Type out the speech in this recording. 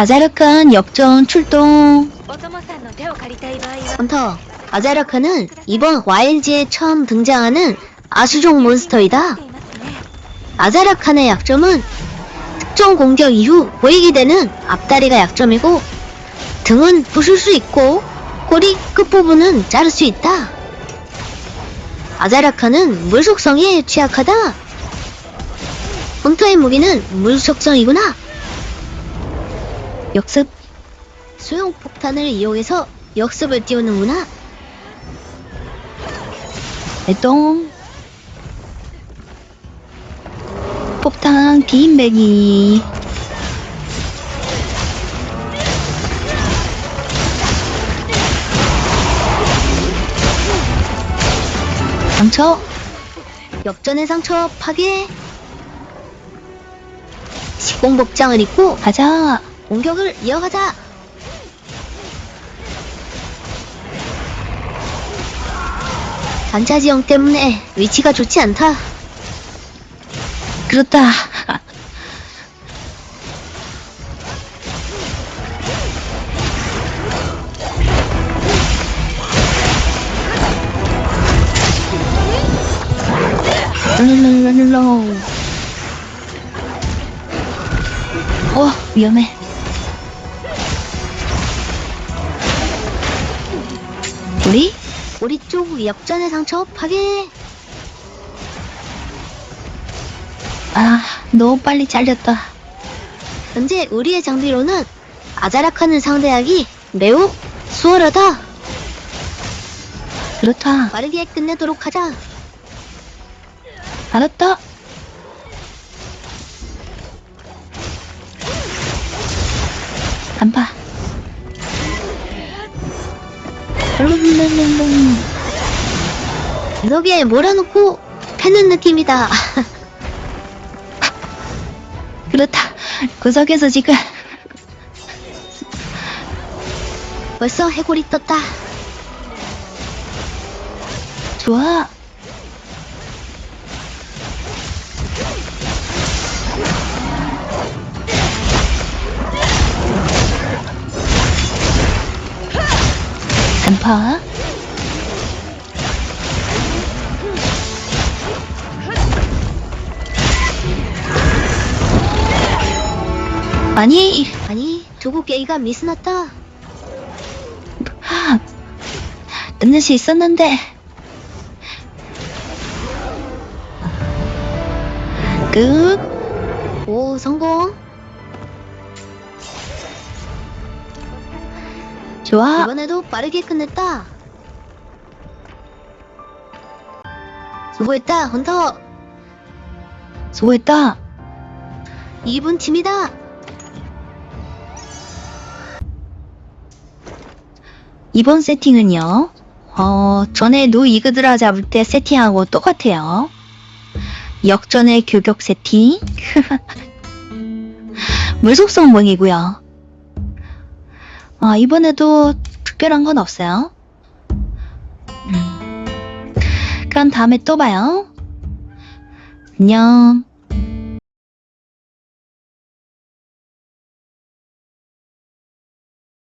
아자르칸 역전 출동. 헌터, 아자르칸은 이번 YLG에 처음 등장하는 아수종 몬스터이다. 아자르칸의 약점은 특정 공격 이후 보이게 되는 앞다리가 약점이고 등은 부술 수 있고 꼬리 끝부분은 자를 수 있다. 아자라카는 물 속성에 취약하다. 헌터의 무기는 물 속성이구나. 역습. 수용 폭탄을 이용해서 역습을 띄우는구나. 내동. 폭탄 비인배기. 상처. 역전의 상처 파괴. 시공복장을 입고 가자. 공격을 이어가자. 단차 지형 때문에 위치가 좋지 않다. 그렇다. 룰루룰루룰루. 어, 위험해. 우리? 우리 쪽 역전의 상처 파괴. 아, 너무 빨리 잘렸다. 현재 우리의 장비로는 아자라카는 상대하기 매우 수월하다. 그렇다. 빠르게 끝내도록 하자. 알았다. 간파. 벽에 몰아놓고 패는 느낌이다. 그렇다. 구석에서 지금 벌써 해골이 떴다. 좋아. 간파. 아니, 아니, 두고 깨기가 미스났다. 수 있었는데. 끝. 오, 성공. 좋아. 이번에도 빠르게 끝냈다. 수고했다, 헌터. 수고했다. 2분 팀이다. 이번 세팅은요. 어, 전에 노 이그드라 잡을 때 세팅하고 똑같아요. 역전의 교격 세팅. 물속성 몽이고요. 아, 이번에도 특별한 건 없어요. 음. 그럼 다음에 또 봐요. 안녕.